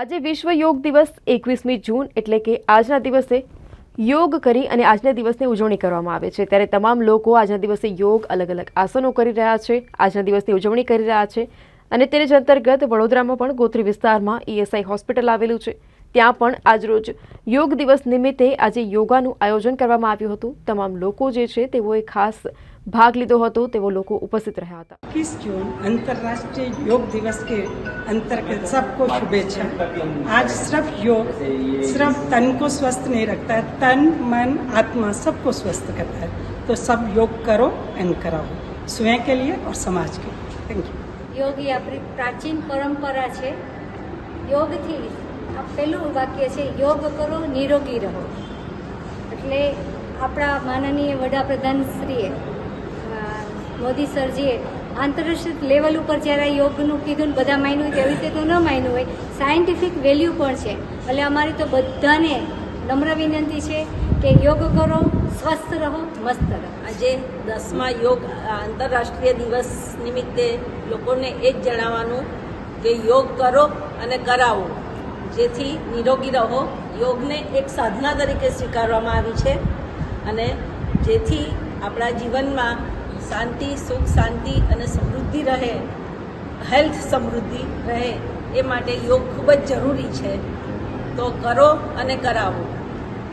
આજે વિશ્વ યોગ દિવસ એકવીસમી જૂન એટલે કે આજના દિવસે યોગ કરી અને આજના દિવસની ઉજવણી કરવામાં આવે છે. ત્યારે તમામ લોકો આજના દિવસે યોગ અલગ અલગ આસનો કરી રહ્યા છે, આજના દિવસની ઉજવણી કરી રહ્યા છે અને તેને જ અંતર્ગત વડોદરામાં પણ ગોત્રી વિસ્તારમાં ઈએસઆઈ હોસ્પિટલ આવેલું છે. ત્યાં પણ આજરોજ યોગ દિવસ નિમિત્તે આજે યોગાનું આયોજન કરવામાં આવ્યું હતું. તમામ લોકો જે છે તેઓએ ખાસ ભાગ લીધો હતો. તેઓ લોકો ઉપસ્થિત રહ્યા હતા. એકવીસ જૂન આંતરરાષ્ટ્રીય યોગ દિવસ કે दिवस के अंतर्गत सबको शुभेच्छा आज सिर्फ योग सिर्फ तन को स्वस्थ नहीं रखता है तन मन आत्मा सबको स्वस्थ करता है तो सब योग करो एंड कराओ स्वयं के लिए और समाज के लिए थैंक यू યોગ એ આપણી પ્રાચીન પરંપરા છે યોગથી આ પહેલું વાક્ય છે યોગ કરો નિરોગી રહો એટલે આપણા માનનીય વડાપ્રધાન શ્રીએ અ, મોદી સરજીએ આંતરરાષ્ટ્રીય લેવલ ઉપર જ્યારે યોગનું કીધું બધા માન્યું હોય તેવી રીતે તો ન માન્યું હોય સાયન્ટિફિક વેલ્યુ પણ છે. એટલે અમારી તો બધાને નમ્ર વિનંતી છે કે યોગ કરો, સ્વસ્થ રહો, મસ્ત રહો. આજે દસમા યોગ આંતરરાષ્ટ્રીય દિવસ નિમિત્તે લોકોને એ જ જણાવવાનું કે યોગ કરો અને કરાવો. જેથી નિરોગી રહો. યોગને એક સાધના તરીકે સ્વીકારવામાં આવી છે. અને જેથી આપણા જીવનમાં શાંતિ સુખ શાંતિ અને સમૃદ્ધિ રહે હેલ્થ સમૃદ્ધિ રહે એ માટે યોગ ખૂબ જ જરૂરી છે તો કરો અને કરાવો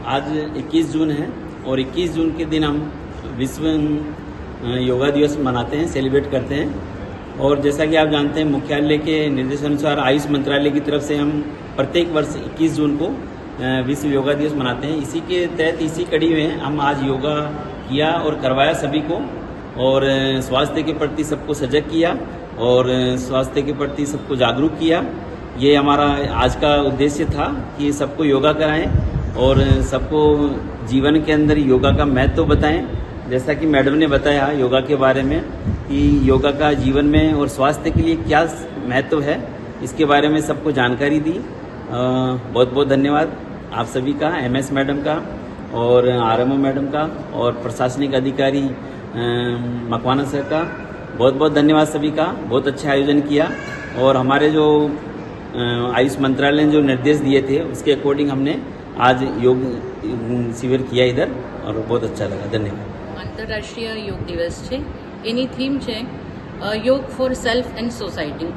आज 21 जून है और 21 जून के दिन हम विश्व अ, योगा दिवस मनाते हैं सेलिब्रेट करते हैं और जैसा कि आप जानते हैं मुख्यालय के निर्देशानुसार आयुष मंत्रालय की तरफ से हम प्रत्येक वर्ष 21 जून को अ, विश्व योगा दिवस मनाते हैं इसी के तहत इसी कड़ी में हम आज योगा किया और करवाया सभी को और स्वास्थ्य के प्रति सबको सजग किया और स्वास्थ्य के प्रति सबको जागरूक किया। ये हमारा आज का उद्देश्य था कि सबको योगा कराएँ और सबको जीवन के अंदर योगा का महत्व तो बताएँ। जैसा कि मैडम ने बताया योगा के बारे में कि योगा का जीवन में और स्वास्थ्य के लिए क्या महत्व है, इसके बारे में सबको जानकारी दी। बहुत बहुत धन्यवाद आप सभी का, एम एस मैडम का और आरएमओ मैडम का और प्रशासनिक अधिकारी मकवाना सर का बहुत बहुत धन्यवाद सभी का बहुत अच्छा आयोजन किया और हमारे जो अ, आयुष मंत्रालय ने जो निर्देश दिए थे उसके अकॉर्डिंग हमने आज योग अ, शिविर किया इधर और बहुत अच्छा लगा धन्यवाद આંતરરાષ્ટ્રીય યોગ દિવસ છે એની થીમ છે અ, યોગ ફોર સેલ્ફ એન્ડ સોસાયટી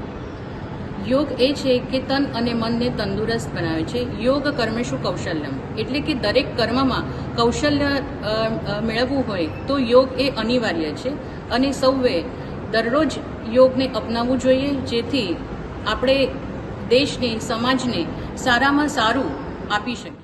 યોગ એ છે કે તન અને મનને તંદુરસ્ત બનાવે છે. યોગ કર્મેશુ કૌશલ્યમ? એટલે કે દરેક કર્મમાં કૌશલ્ય મેળવવું હોય તો યોગ એ અનિવાર્ય છે. અને સૌએ દરરોજ યોગને અપનાવવું જોઈએ, જેથી આપણે દેશને, સમાજને સારામાં સારું આપી શકીએ.